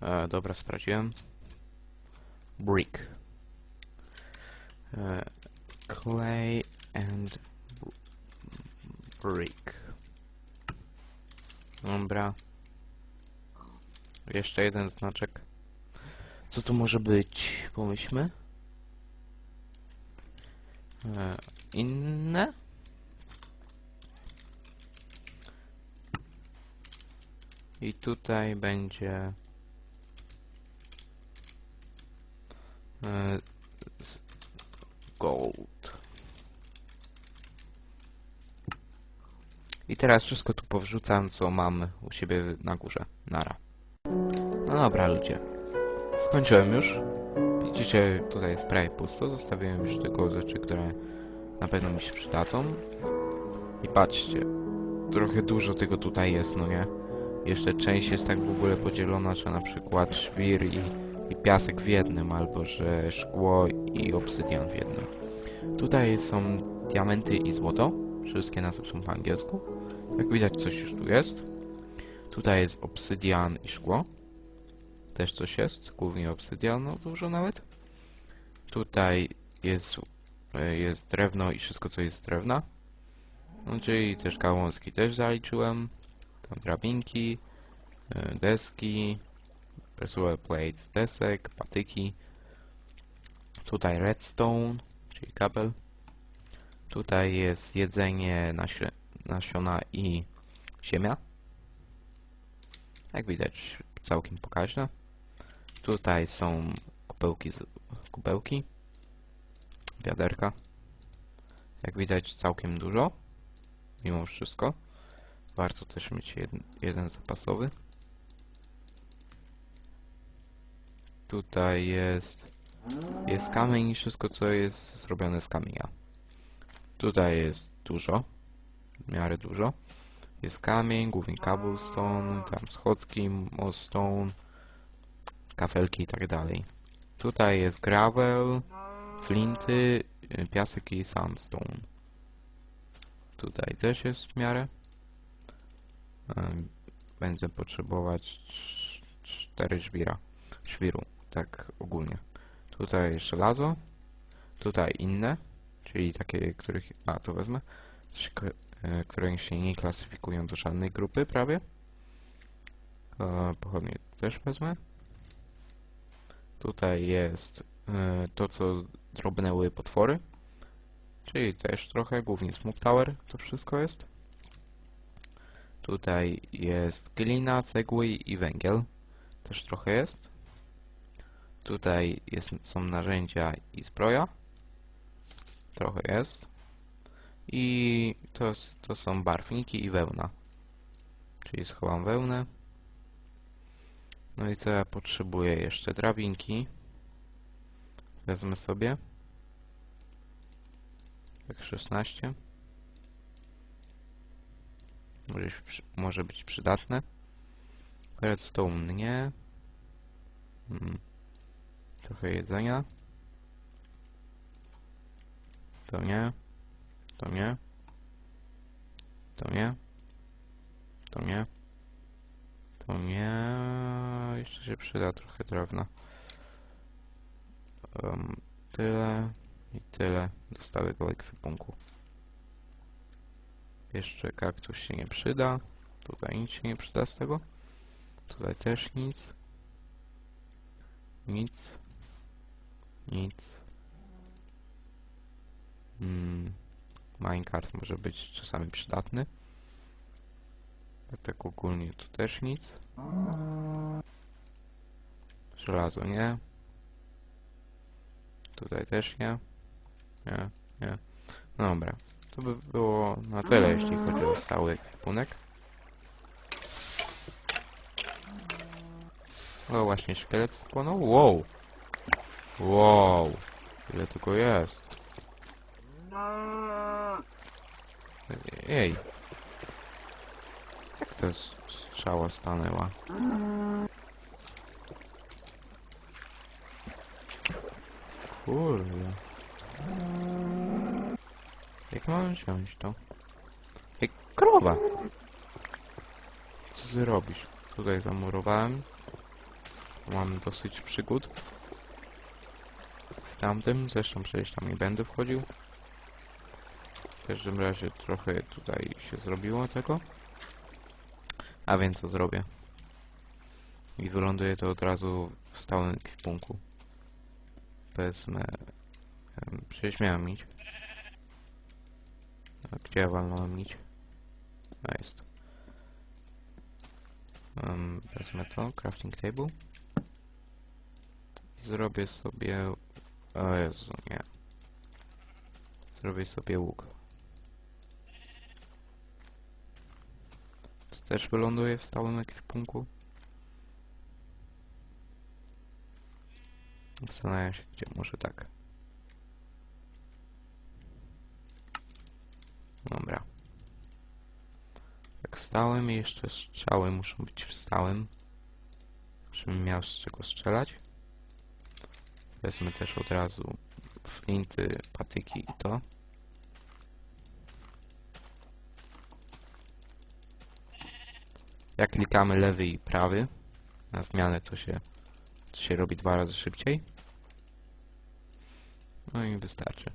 E, dobra, sprawdziłem. Brick. E, clay and br- brick. Dobra. Jeszcze jeden znaczek. Co tu może być? Pomyślmy. E, inne? I tutaj będzie e, s- gold. I teraz wszystko tu powrzucam, co mam u siebie na górze. Nara. No dobra, ludzie. Skończyłem już. Widzicie, tutaj jest prawie pusto. Zostawiłem już tylko rzeczy, które na pewno mi się przydadzą. I patrzcie, trochę dużo tego tutaj jest, no nie? Jeszcze część jest tak w ogóle podzielona, że na przykład szwir i, i piasek w jednym, albo że szkło i obsydian w jednym. Tutaj są diamenty i złoto. Wszystkie nazwy są po angielsku. Jak widać, coś już tu jest. Tutaj jest obsydian i szkło. Też coś jest, głównie obsydian, no dużo nawet. Tutaj jest, e, jest drewno i wszystko, co jest z drewna. No, czyli też gałązki też zaliczyłem. Tam drabinki, e, deski, pressure plate desek, patyki. Tutaj redstone, czyli kabel. Tutaj jest jedzenie, nasiona i ziemia. Jak widać, całkiem pokaźne. Tutaj są kubełki, z, kubełki, wiaderka. Jak widać, całkiem dużo, mimo wszystko. Warto też mieć jed, jeden zapasowy. Tutaj jest, jest kamień i wszystko, co jest zrobione z kamienia. Tutaj jest dużo, w miarę dużo. Jest kamień, głównie cobblestone, tam schodki, stone, kafelki i tak dalej. Tutaj jest gravel, flinty, piasek i sandstone. Tutaj też jest w miarę. Będę potrzebować cz- cztery żwira. Żwiru, tak ogólnie. Tutaj żelazo. Tutaj inne, czyli takie, których... A, to wezmę. E, które się nie klasyfikują do żadnej grupy prawie. E, Pochodnie też wezmę. Tutaj jest e, to, co drobnęły potwory. Czyli też trochę, głównie Smoke Tower to wszystko jest. Tutaj jest glina, cegły i węgiel. Też trochę jest. Tutaj jest, są narzędzia i zbroja. Trochę jest. I to, to są barwniki i wełna. Czyli schowam wełnę. No i co ja potrzebuję jeszcze? Drabinki. Wezmę sobie. Tak 16. Może, może być przydatne. Redstone nie. Mm. Trochę jedzenia. To nie. To nie. To nie. To nie. To nie. Jeszcze się przyda trochę drewna. Em, tyle i tyle do stałego ekwipunku. Jeszcze kaktus się nie przyda. Tutaj nic się nie przyda z tego. Tutaj też nic. Nic. Nic. Mm. Minecart może być czasami przydatny. Tak ogólnie tu też nic. Żelazo nie. Tutaj też nie. Nie, nie. No dobra. To by było na tyle, jeśli chodzi o stały ekwipunek. O, właśnie szkielet spłonął. Wow! Wow! Ile tylko jest? Ej! Jak s- strzała stanęła? Kurde. Jak mam wziąć to? Ej, krowa! Co ty robisz? Tutaj zamurowałem. Mam dosyć przygód tamtym, zresztą przecież tam nie będę wchodził. W każdym razie trochę tutaj się zrobiło tego. A więc co zrobię? I wyląduje to od razu w stałym ekwipunku. Wezmę... Przecież miałem iść. A gdzie ja walnąłem iść? A jest. Um, wezmę to, crafting table. I zrobię sobie... O Jezu, nie. Zrobię sobie łuk. To też wyląduje w stałym ekwipunku. Zastanawiam się, gdzie może tak. Dobra. Tak stałem i jeszcze strzały muszą być w stałym. Żebym miał z czego strzelać. Wezmę też od razu flinty, patyki i to. Jak klikamy lewy i prawy na zmianę, to się, to się robi dwa razy szybciej. No i wystarczy.